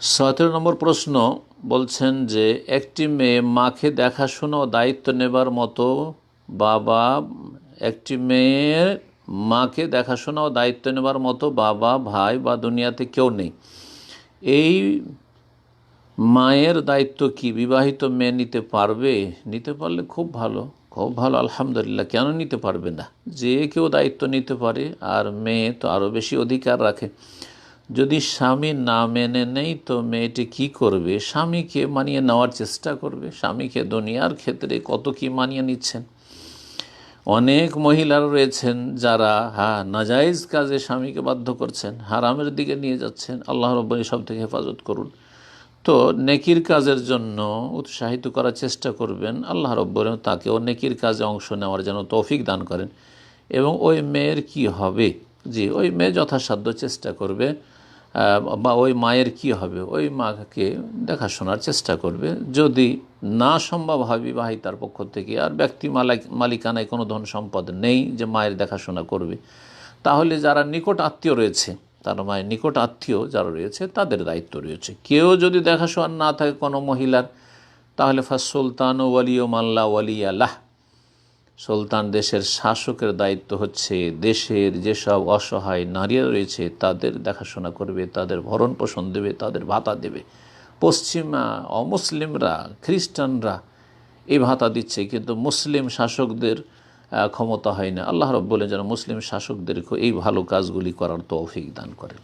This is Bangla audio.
সতেরো নম্বর প্রশ্ন বলছেন যে, একটি মেয়ে মাকে দেখাশোনা ও দায়িত্ব নেবার মতো বাবা, একটি মেয়ের মাকে দেখাশোনা ও দায়িত্ব নেবার মতো বাবা, ভাই বা দুনিয়াতে কেউ নেই। এই মায়ের দায়িত্ব কি? বিবাহিত মেয়ে নিতে পারবে? নিতে পারলে খুব ভালো খুব ভালো, আলহামদুলিল্লাহ। কেন নিতে পারবে না? যে কেউ দায়িত্ব নিতে পারে, আর মেয়ে তো আরও বেশি অধিকার রাখে। যদি স্বামী না মেনে নেই, তো মেয়েটি কি করবে? স্বামীকে মানিয়ে নেওয়ার চেষ্টা করবে। স্বামীকে দুনিয়ার ক্ষেত্রে কত কি মানিয়ে নিচ্ছেন? অনেক মহিলারা রয়েছেন যারা হ্যাঁ নাজাইজ কাজে স্বামীকে বাধ্য করছেন, হারামের দিকে নিয়ে যাচ্ছেন। আল্লাহ রব্বর সব থেকে হেফাজত করুন। তো নেকির কাজের জন্য উৎসাহিত করার চেষ্টা করবেন। আল্লাহ রব্বর তাকেও নেকির কাজে অংশ নেওয়ার জন্য তৌফিক দান করেন। এবং ওই মেয়ের কি হবে? জি, ওই মেয়ে যথাসাধ্য চেষ্টা করবে। বা ওই মায়ের কি হবে? ওই মাকে দেখাশোনার চেষ্টা করবে। যদি না সম্ভব হয় বিবাহিতার পক্ষ থেকে, আর ব্যক্তি মালিক, মালিকানায় কোনো ধন সম্পদ নেই যে মায়ের দেখাশোনা করবে, তাহলে যারা নিকট আত্মীয় রয়েছে, তার মায়ের নিকট আত্মীয় যারা রয়েছে, তাদের দায়িত্ব রয়েছে। কেউ যদি দেখাশোনা না থাকে কোনো মহিলার, তাহলে ফাস সুলতান ওয়ালিও মাল্লা ওয়ালিয়ালাহ সুলতান দেশের শাসকের দায়িত্ব হচ্ছে দেশের যেসব অসহায় নারীরা রয়েছে, তাদের দেখাশোনা করবে, তাদের ভরণ পোষণ দেবে, তাদের ভাতা দেবে। পশ্চিমা অমুসলিমরা, খ্রিস্টানরা এই ভাতা দিচ্ছে, কিন্তু মুসলিম শাসকদের ক্ষমতা হয় না। আল্লাহ রব বলে যেন মুসলিম শাসকদেরকে এই ভালো কাজগুলি করার তৌফিক দান করেন।